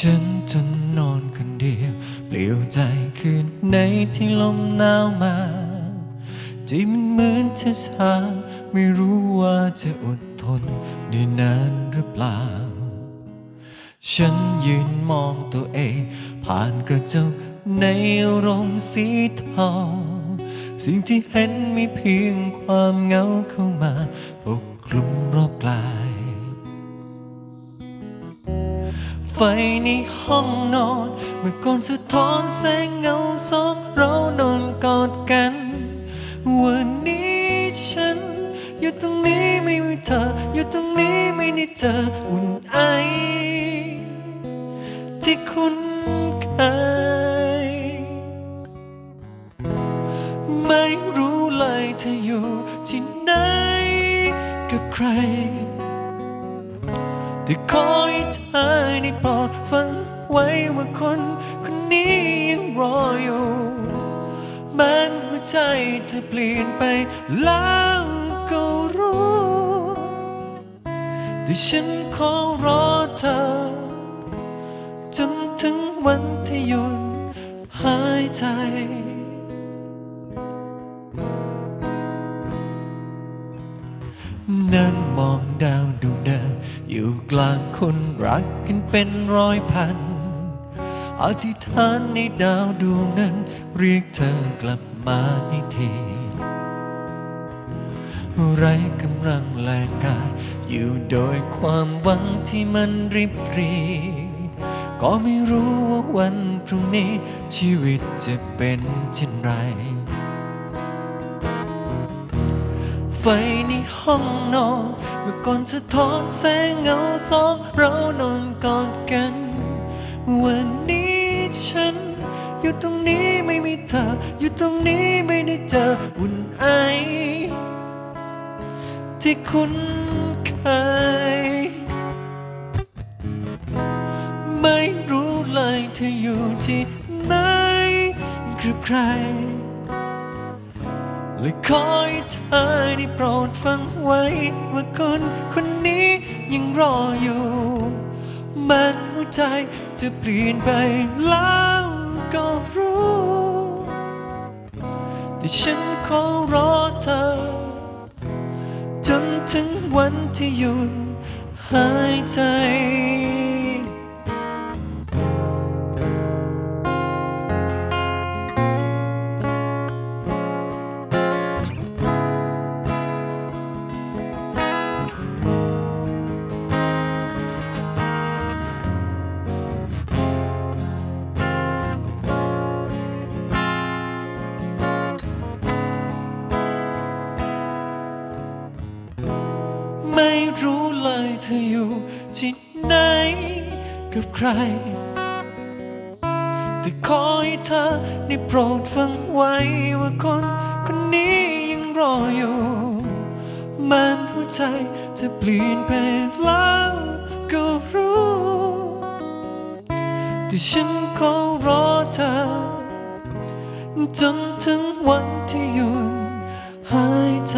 ฉันจะนอนคนเดียว เปลี่ยวใจคืนไหนที่ลมหนาวมาใจมันเหมือนจะชาไม่รู้ว่าจะอดทนได้นานหรือเปล่า ฉันยืนมองตัวเอง ผ่านกระจกในรมสีเทาสิ่งที่เห็นไมีเพียงความเหงาเข้ามาปกคลุม ไฟในห้องนอน เมื่อก่อนสะท้อนแสงเงาสองเรานอนกอดกัน วันนี้ฉัน อยู่ตรงนี้ไม่มีเธอ อยู่ตรงนี้ไม่ได้เจออุ่นไอ ที่คุ้นเคยไม่รู้เลยเธออยู่ที่ไหนกับใคร แต่ขอให้เธอได้โปรดฟังไว้ว่าคนคนนี้ยังรออยู่แม้หัวใจจะเปลี่ยนไปแล้วก็รู้แต่ฉันขอรอเธอ จนถึงวันที่หยุดหายใจ กลางคนรักกันเป็นร้อยพัน อธิษฐานในดาวดวงนั้น เรียกเธอกลับมาให้ทีไรกำลังแรงกาย อยู่โดยความหวังที่มันริบหรี ก็ไม่รู้ว่าวันพรุ่งนี้ชีวิตจะเป็นเช่นไร ไฟในห้องนอน เมื่อก่อนสะท้อนแสงเงาสอง เรานอนกอดกัน วันนี้ฉัน อยู่ตรงนี้ไม่มีเธอ อยู่ตรงนี้ไม่ได้เจออุ่นไอ ที่คุ้นเคย ไม่รู้เลยเธออยู่ที่ไหนคือใคร เลยขอให้เธอได้โปรดฟังไว้ ว่าคนคนนี้ยังรออยู่แม้หัวใจจะเปลี่ยนไปแล้วก็รู้ แต่ฉันขอรอเธอ จนถึงวันที่หยุดหายใจ รู้เลยเธออยู่ที่ไหนกับใคร แต่ขอให้เธอได้โปรดฟังไว้ว่าคนคนนี้ยังรออยู่ มันหัวใจจะเปลี่ยนไปแล้วก็รู้แต่ฉันขอรอเธอจนถึงวันที่หยุดหายใจ